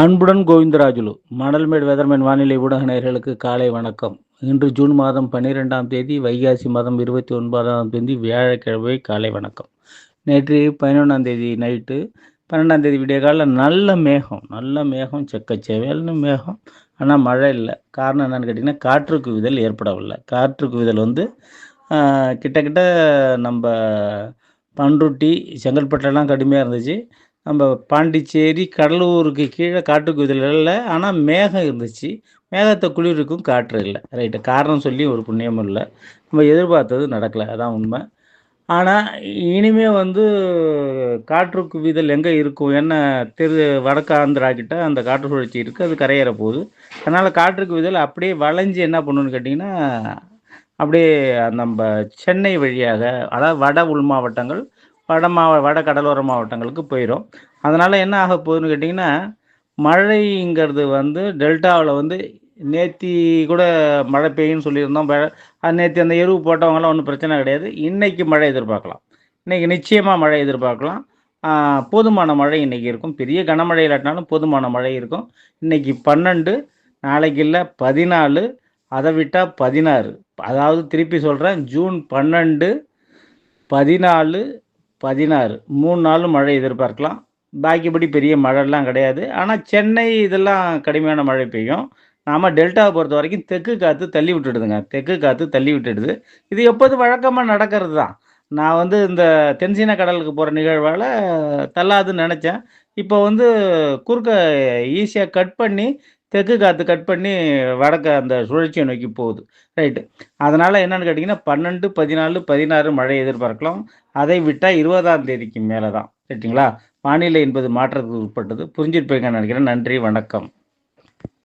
அன்புடன் கோவிந்தராஜுலு மணல்மேடு வெதர்மேன் வானிலை ஊடக நேர்களுக்கு காலை வணக்கம். இன்று ஜூன் மாதம் பன்னிரெண்டாம் தேதி வைகாசி மாதம் இருபத்தி ஒன்பதாம் தேதி வியாழக்கிழமை காலை வணக்கம். நேற்று பதினொன்றாம் தேதி நைட்டு பன்னெண்டாம் தேதி விடிய காலையில் நல்ல மேகம் நல்ல மேகம் செக்கச்செவேல்னு மேகம். ஆனால் மழை இல்லை. காரணம் என்னன்னு கேட்டிங்கன்னா காற்று குவிதல் ஏற்படவில்லை. காற்று குவிதல் வந்து கிட்டக்கிட்ட நம்ம பண்ருட்டி செங்கல்பட்டுலாம் கடுமையாக இருந்துச்சு. நம்ம பாண்டிச்சேரி கடலூருக்கு கீழே காட்டுக்கு குவிதல் இல்லை ஆனால் மேகம் இருந்துச்சு. மேகத்தை குளிருக்கும் காற்று இல்லை. ரைட்டு காரணம் சொல்லி ஒரு புண்ணியமும் இல்லை. நம்ம எதிர்பார்த்தது நடக்கலை. அதான் உண்மை. ஆனால் இனிமே வந்து காற்று குவிதல் எங்கே இருக்கும் என்ன தெரு வடக்கு ஆந்திராக்கிட்ட அந்த காற்று சுழற்சி இருக்குது அது கரையேற போகுது. அதனால் காற்று குவிதல் அப்படியே வளைஞ்சு என்ன பண்ணுன்னு கேட்டிங்கன்னா அப்படியே நம்ம சென்னை வழியாக அதாவது வட உள் மாவட்டங்கள் வட மாவ வட கடலோர மாவட்டங்களுக்கு போயிடும் அதனால் என்ன ஆக போகுதுன்னு கேட்டிங்கன்னா மழைங்கிறது வந்து டெல்டாவில் வந்து நேத்தி கூட மழை பெய்யும்னு சொல்லியிருந்தோம். நேற்று அந்த எருவு போட்டவங்களாம் ஒன்றும் பிரச்சனை கிடையாது. இன்னைக்கு மழை எதிர்பார்க்கலாம். இன்றைக்கி நிச்சயமாக மழை எதிர்பார்க்கலாம். போதுமான மழை இன்றைக்கி இருக்கும். பெரிய கனமழை இல்லாட்டினாலும் போதுமான மழை இருக்கும். இன்றைக்கி பன்னெண்டு நாளைக்கு இல்லை பதினாலு அதை விட்டால் பதினாறு. அதாவது திருப்பி சொல்கிறேன் ஜூன் பன்னெண்டு பதினாலு பதினாறு. மூணு நாளும் மழை எதிர்பார்க்கலாம். பாக்கிப்படி பெரிய மழைலாம் கிடையாது. ஆனால் சென்னை இதெல்லாம் கடுமையான மழை பெய்யும். நாம் டெல்டாவை பொறுத்த வரைக்கும் தெற்கு காற்று தள்ளி விட்டுடுதுங்க. தெற்கு காற்று தள்ளி விட்டுடுது. இது எப்போதும் வழக்கமாக நடக்கிறது தான் நான் வந்து இந்த தென்சீன கடலுக்கு போகிற நிகழ்வால் தள்ளாதுன்னு நினச்சேன். இப்போ வந்து குறுக்க ஈஸியாக கட் பண்ணி தெற்கு காற்று கட் பண்ணி வடக்க அந்த சுழற்சியை நோக்கி போகுது. ரைட்டு அதனால் என்னென்னு கேட்டிங்கன்னா பன்னெண்டு பதினாலு பதினாறு மழை எதிர்பார்க்கலாம். அதை விட்டால் இருபதாம் தேதிக்கு மேலே தான் ரைட்டுங்களா வானிலை என்பது மாற்றத்துக்கு உட்பட்டது. புரிஞ்சிருப்பீங்கன்னு நினைக்கிறேன். நன்றி வணக்கம்.